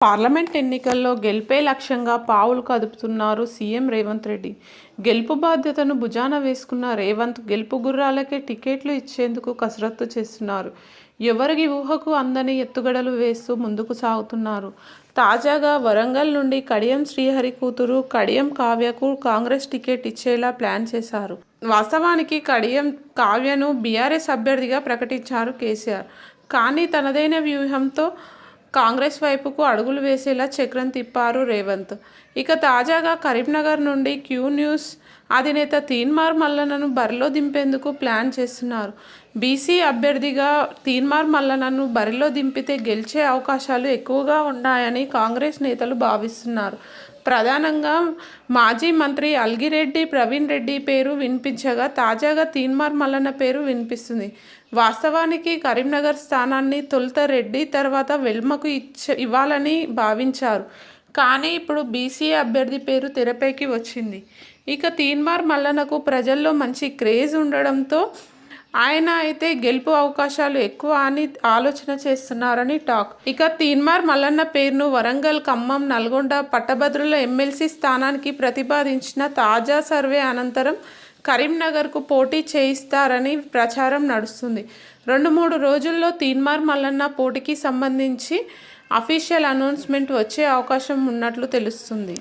Parliament ఎన్నికల్లో గెలిపే లక్ష్యంగా పావులు కదుపుతున్నారు సీఎం రేవంత్ రెడ్డి. గెలుపు బాధ్యతను భుజాన వేసుకున్న రేవంత్ గెలుపు గుర్రాలకే టికెట్లు ఇచ్చేందుకు కసరత్తు చేస్తున్నారు. ఎవరికి ఊహకు అందని ఎత్తుగడలు వేస్తూ ముందుకు సాగుతున్నారు. తాజాగా వరంగల్ నుండి కడియం శ్రీహరి కూతురు కడియం కావ్యకు కాంగ్రెస్ టికెట్ ఇచ్చేలా ప్లాన్ చేశారు. వాస్తవానికి కడియం కావ్యను బీఆర్ఎస్ అభ్యర్థిగా ప్రకటించారు కేసీఆర్. కానీ తనదైన వ్యూహంతో కాంగ్రెస్ వైపుకు అడుగులు వేసేలా చక్రం తిప్పారు రేవంత్. ఇక తాజాగా కరీంనగర్ నుండి క్యూ న్యూస్ అధినేత తీన్మార్ మల్లనను బరిలో దింపేందుకు ప్లాన్ చేస్తున్నారు. బీసీ అభ్యర్థిగా తీన్మార్ మల్లనను బరిలో దింపితే గెలిచే అవకాశాలు ఎక్కువగా ఉన్నాయని కాంగ్రెస్ నేతలు భావిస్తున్నారు. ప్రధానంగా మాజీ మంత్రి అల్గిరెడ్డి ప్రవీణ్ రెడ్డి పేరు వినిపించగా తాజాగా తీన్మార్ మల్లన్న పేరు వినిపిస్తుంది. వాస్తవానికి కరీంనగర్ స్థానాన్ని తొలుత రెడ్డి తర్వాత వెల్మకు ఇచ్చ ఇవ్వాలని భావించారు. కానీ ఇప్పుడు బీసీ అభ్యర్థి పేరు తెరపైకి వచ్చింది. ఇక తీన్మార్ మల్లనకు ప్రజల్లో మంచి క్రేజ్ ఉండడంతో ఆయన అయితే గెలుపు అవకాశాలు ఎక్కువ అని ఆలోచన చేస్తున్నారని టాక్. ఇక తీన్మార్ మల్లన్న పేరును వరంగల్ ఖమ్మం నల్గొండ పట్టభద్రుల ఎమ్మెల్సీ స్థానానికి ప్రతిపాదించిన తాజా సర్వే అనంతరం కరీంనగర్కు పోటీ చేయిస్తారని ప్రచారం నడుస్తుంది. రెండు మూడు రోజుల్లో తీన్మార్ మల్లన్న పోటీకి సంబంధించి అఫీషియల్ అనౌన్స్మెంట్ వచ్చే అవకాశం ఉన్నట్లు తెలుస్తుంది.